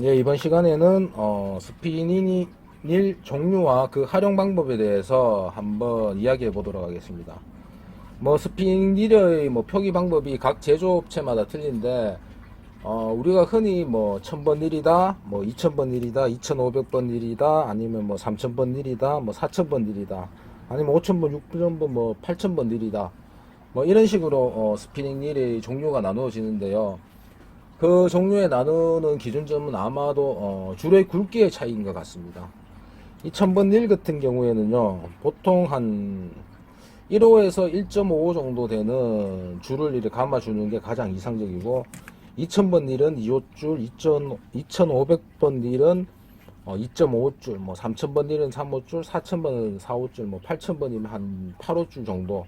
예, 이번 시간에는 어, 스피닝 닐 종류와 그 활용 방법에 대해서 한번 이야기해 보도록 하겠습니다. 뭐 스피닝 닐의 뭐 표기 방법이 각 제조업체마다 틀린데 어, 우리가 흔히 뭐 1000번 닐이다, 뭐 2000번 닐이다, 2500번 닐이다, 아니면 뭐 3000번 닐이다, 뭐 4000번 닐이다, 아니면 5000번, 6000번, 뭐 8000번 닐이다. 뭐 이런 식으로 어, 스피닝 닐의 종류가 나누어지는데요. 그 종류에 나누는 기준점은 아마도 어, 줄의 굵기의 차이인 것 같습니다. 이 천번 닐 같은 경우에는요, 보통 한 1호에서 1.5 정도 되는 줄을 이렇게 감아주는 게 가장 이상적이고, 2000번 닐은 2호줄, 2000, 2500번 닐은 어, 2.5줄, 뭐 3000번 닐은 3호줄, 4000번은 4호줄, 뭐 8000번이면 한 8호줄 정도.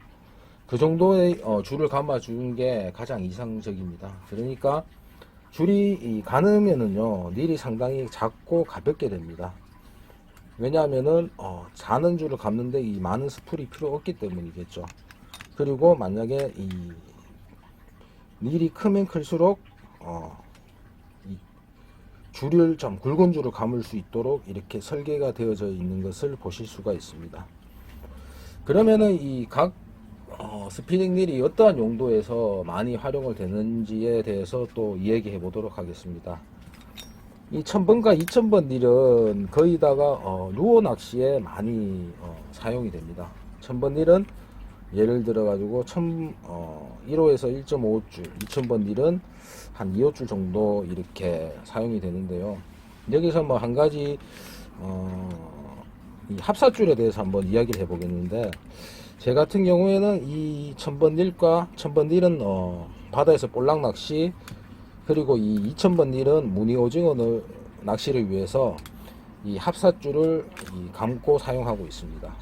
그 정도의 어, 줄을 감아주는 게 가장 이상적입니다. 그러니까 줄이 이 가느면은요 닐이 상당히 작고 가볍게 됩니다. 왜냐하면은 어, 자는 줄을 감는데 이 많은 스풀이 필요 없기 때문이겠죠. 그리고 만약에 이 닐이 크면 클수록 어, 이 줄을 좀 굵은 줄을 감을 수 있도록 이렇게 설계가 되어져 있는 것을 보실 수가 있습니다. 그러면은 이각 어, 스피닝 닐이 어떠한 용도에서 많이 활용을 되는지에 대해서 또 이야기해 보도록 하겠습니다. 이 1000번과 2000번 닐은 거의 다가 어, 루어 낚시에 많이 어, 사용이 됩니다. 1000번 닐은 예를 들어 가지고 1000, 어, 1호에서 1.5줄, 2000번 닐은 한 2호줄 정도 이렇게 사용이 되는데요. 여기서 뭐 한 가지 어, 이 합사줄에 대해서 한번 이야기를 해보겠는데 제 같은 경우에는 이 천번 닐과 천번 닐은 어, 바다에서 볼락 낚시 그리고 이 이천번 닐은 무늬 오징어 를 낚시를 위해서 이 합사줄을 이 감고 사용하고 있습니다.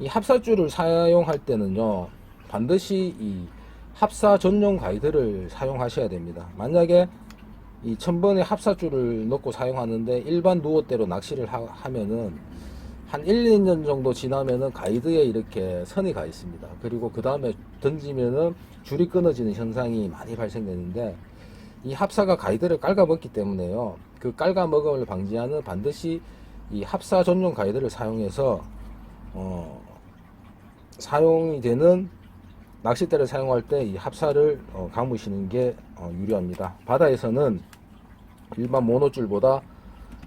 이 합사줄을 사용할 때는요 반드시 이 합사 전용 가이드를 사용하셔야 됩니다. 만약에 이 천번에 합사줄을 넣고 사용하는데 일반 누어대로 낚시를 하, 하면은 한 1, 2년 정도 지나면은 가이드에 이렇게 선이 가 있습니다. 그리고 그 다음에 던지면은 줄이 끊어지는 현상이 많이 발생되는데 이 합사가 가이드를 깔아먹기 때문에요. 그 깔아먹음을 방지하는 반드시 이 합사 전용 가이드를 사용해서 어, 사용이 되는 낚싯대를 사용할 때 이 합사를 어, 감으시는 게 어, 유리합니다. 바다에서는 일반 모노줄보다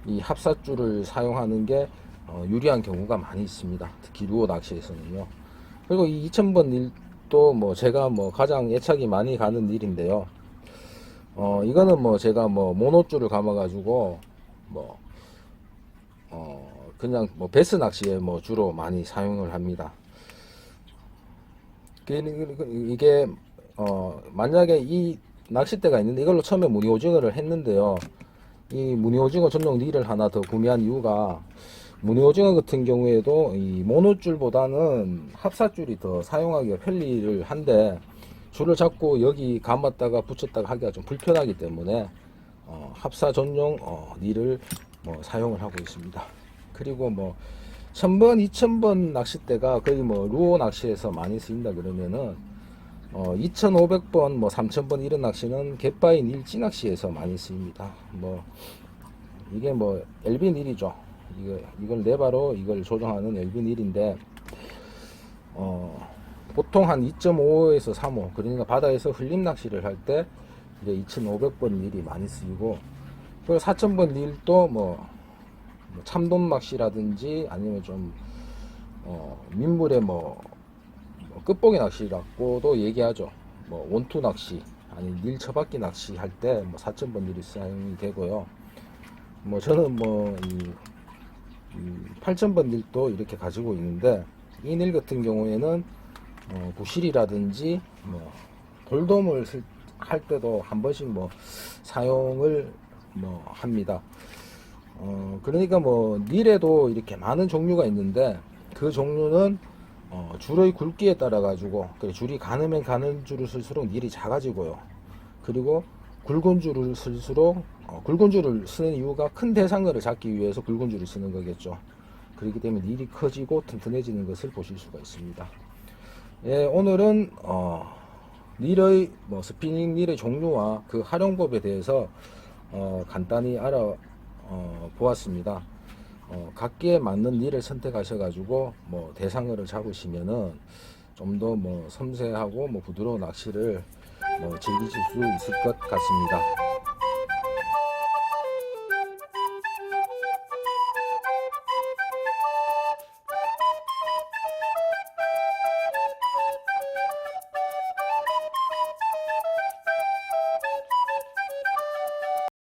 이 합사줄을 사용하는 게 어, 유리한 경우가 많이 있습니다. 특히 루어 낚시에서는요. 그리고 이 2000번 일도 뭐 제가 뭐 가장 애착이 많이 가는 일인데요. 어, 이거는 뭐 제가 뭐 모노줄을 감아가지고 뭐, 어, 그냥 뭐 베스 낚시에 뭐 주로 많이 사용을 합니다. 그- 이게, 어, 만약에 이 낚싯대가 있는데 이걸로 처음에 무늬 오징어를 했는데요. 이 무늬 오징어 전용 릴을 하나 더 구매한 이유가 무늬 오징어 같은 경우에도 이 모노줄보다는 합사줄이 더 사용하기가 편리를 한데 줄을 잡고 여기 감았다가 붙였다가 하기가 좀 불편하기 때문에 어, 합사 전용 어, 릴을 뭐 사용을 하고 있습니다. 그리고 뭐 1000번, 2000번 낚싯대가 거의 뭐 루어 낚시에서 많이 쓰인다 그러면은 어, 2500번, 뭐 3000번 이런 낚시는 갯바인 일지 낚시에서 많이 쓰입니다. 뭐 이게 뭐 엘빈 릴이죠. 이거 이걸 네바로 이걸 조정하는 엘빈 릴인데 어, 보통 한 2.5에서 3호 그러니까 바다에서 흘림 낚시를 할 때 이제 2,500번 릴이 많이 쓰이고 그리고 4,000번 릴도 뭐, 뭐 참돔 낚시라든지 아니면 좀 어, 민물의 뭐, 뭐 끝보기 낚시라고도 얘기하죠. 뭐 원투 낚시 아니 릴 처박기 낚시 할 때뭐 4,000번 릴이 사용이 되고요. 뭐 저는 뭐 이 8,000번 릴도 이렇게 가지고 있는데 이릴 같은 경우에는 어, 부실이라든지 뭐 돌돔을 쓸- 할 때도 한 번씩 뭐 사용을 뭐 합니다. 어, 그러니까 뭐 닐에도 이렇게 많은 종류가 있는데 그 종류는 어, 줄의 굵기에 따라 가지고 그 줄이 가느면 가는 줄을 쓸수록 닐이 작아지고요. 그리고 굵은 줄을 쓸수록 어, 굵은 줄을 쓰는 이유가 큰 대상어를 잡기 위해서 굵은 줄을 쓰는 거겠죠. 그렇기 때문에 일이 커지고 튼튼해지는 것을 보실 수가 있습니다. 예, 오늘은 어, 닐의 뭐 스피닝 닐의 종류와 그 활용법에 대해서 어, 간단히 알아 어, 보았습니다. 어, 각기에 맞는 닐을 선택하셔가지고 뭐 대상어를 잡으시면은 좀 더 뭐 섬세하고 뭐 부드러운 낚시를 뭐 즐기실 수 있을 것 같습니다.